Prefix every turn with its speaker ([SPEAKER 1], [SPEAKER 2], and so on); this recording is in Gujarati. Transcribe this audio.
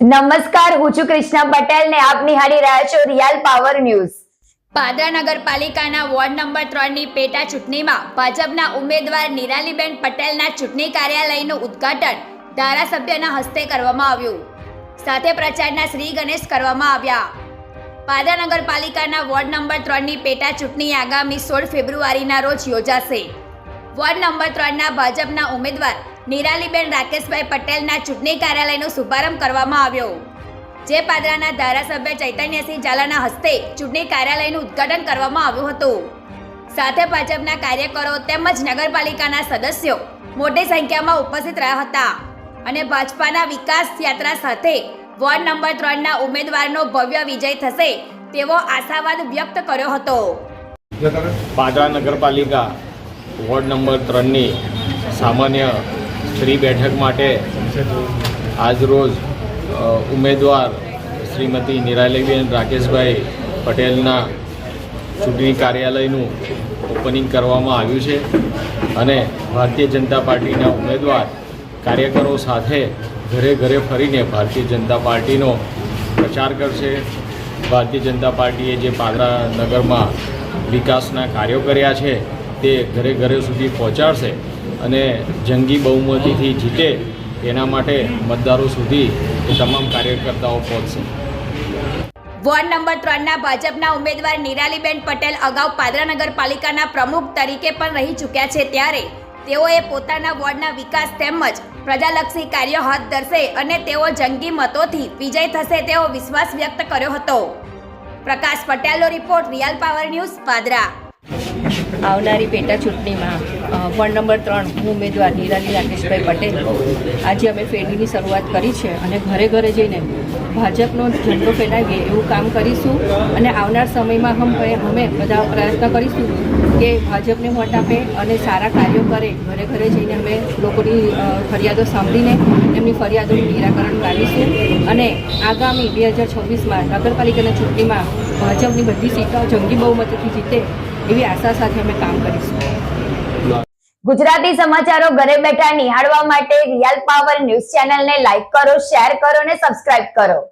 [SPEAKER 1] નમસ્કાર, હું છું કૃષ્ણા પટેલ ને આપ નિહાળી રહ્યા છો રિયલ પાવર ન્યૂઝ.
[SPEAKER 2] પાદરા નગરપાલિકાના વોર્ડ નંબર ત્રણની પેટા ચૂંટણીમાં ભાજપના ઉમેદવાર નિરાલીબેન પટેલના ચૂંટણી કાર્યાલયનું ઉદ્ઘાટન ધારાસભ્યના હસ્તે કરવામાં આવ્યું. સાથે પ્રચારના શ્રી ગણેશ કરવામાં આવ્યા. પાદરા નગરપાલિકાના વોર્ડ નંબર ત્રણની પેટા ચૂંટણી આગામી સોળ ફેબ્રુઆરીના રોજ યોજાશે. વોર્ડ નંબર ત્રણના ભાજપના ઉમેદવાર નિરાલીબેન રાકેશભાઈ પટેલના ચૂંટણી કાર્યાલયનો શુભારંભ કરવામાં આવ્યો. જે પાદરાના ધારાસભ્ય ચૈતન્યસિંહ ઝાલાના હસ્તે ચૂંટણી કાર્યાલયનું ઉદ્ઘાટન કરવામાં આવ્યું હતું. સાથે ભાજપના કાર્યકરો તેમજ નગરપાલિકાના સદસ્યો મોટી સંખ્યામાં ઉપસ્થિત રહ્યા હતા અને ભાજપાના વિકાસ યાત્રા સાથે વોર્ડ નંબર ત્રણના ઉમેદવારનો ભવ્ય વિજય થશે તેવો આશાવાદ વ્યક્ત કર્યો હતો.
[SPEAKER 3] પાદરા નગરપાલિકા વોર્ડ નંબર ત્રણની સામાન્ય શ્રી બેઠક માટે આજરોજ ઉમેદવાર શ્રીમતી નિરાલીબેન રાકેશભાઈ પટેલના ચૂંટણી કાર્યાલયનું ઓપનિંગ કરવામાં આવ્યું છે અને ભારતીય જનતા પાર્ટીના ઉમેદવાર કાર્યકરો સાથે ઘરે ઘરે ફરીને ભારતીય જનતા પાર્ટીનો પ્રચાર કરશે. ભારતીય જનતા પાર્ટીએ જે પાદરા નગરમાં વિકાસના કાર્યો કર્યા છે તે ઘરે ઘરે સુધી પહોંચાડશે. અને જંગી બહુમતીથી જીતે એના માટે મતદારો સુધી તમામ કાર્યકર્તાઓ પહોંચશે.
[SPEAKER 2] વોર્ડ નંબર ત્રણના ભાજપના ઉમેદવાર નિરાલીબેન પટેલ અગાઉ પાદરા નગરપાલિકાના પ્રમુખ તરીકે પણ રહી ચૂક્યા છે ત્યારે તેઓએ પોતાના વોર્ડના વિકાસ તેમજ પ્રજાલક્ષી કાર્યો હાથ ધરશે અને તેઓ જંગી મતોથી વિજય થશે તેવો વિશ્વાસ વ્યક્ત કર્યો હતો. પ્રકાશ પટેલનો report real power news Padra.
[SPEAKER 4] આવનારી પેટા ચૂંટણીમાં વોર્ડ નંબર ત્રણ હું ઉમેદવાર નિરાલી રાકેશભાઈ પટેલ. આજે અમે ફેરીની શરૂઆત કરી છે અને ઘરે ઘરે જઈને ભાજપનો ઝંડો ફેલાવીએ એવું કામ કરીશું અને આવનાર સમયમાં હમ અમે બધા પ્રયત્ન કરીશું કે ભાજપને વોટ આપે અને સારા કાર્યો કરે. ઘરે ઘરે જઈને અમે લોકોની ફરિયાદો સાંભળીને એમની ફરિયાદોનું નિરાકરણ લાવીશું અને આગામી બે હજાર છવ્વીસમાં નગરપાલિકાની ચૂંટણીમાં ભાજપની બધી સીટો જંગી બહુમતીથી જીતે એવી આશા સાથે અમે કામ કરીશું.
[SPEAKER 1] ગુજરાતી સમાચારો ઘરે બેઠા નિહાળવા માટે રિયલ પાવર ન્યૂઝ ચેનલને લાઈક કરો, શેર કરો અને સબસ્ક્રાઇબ કરો.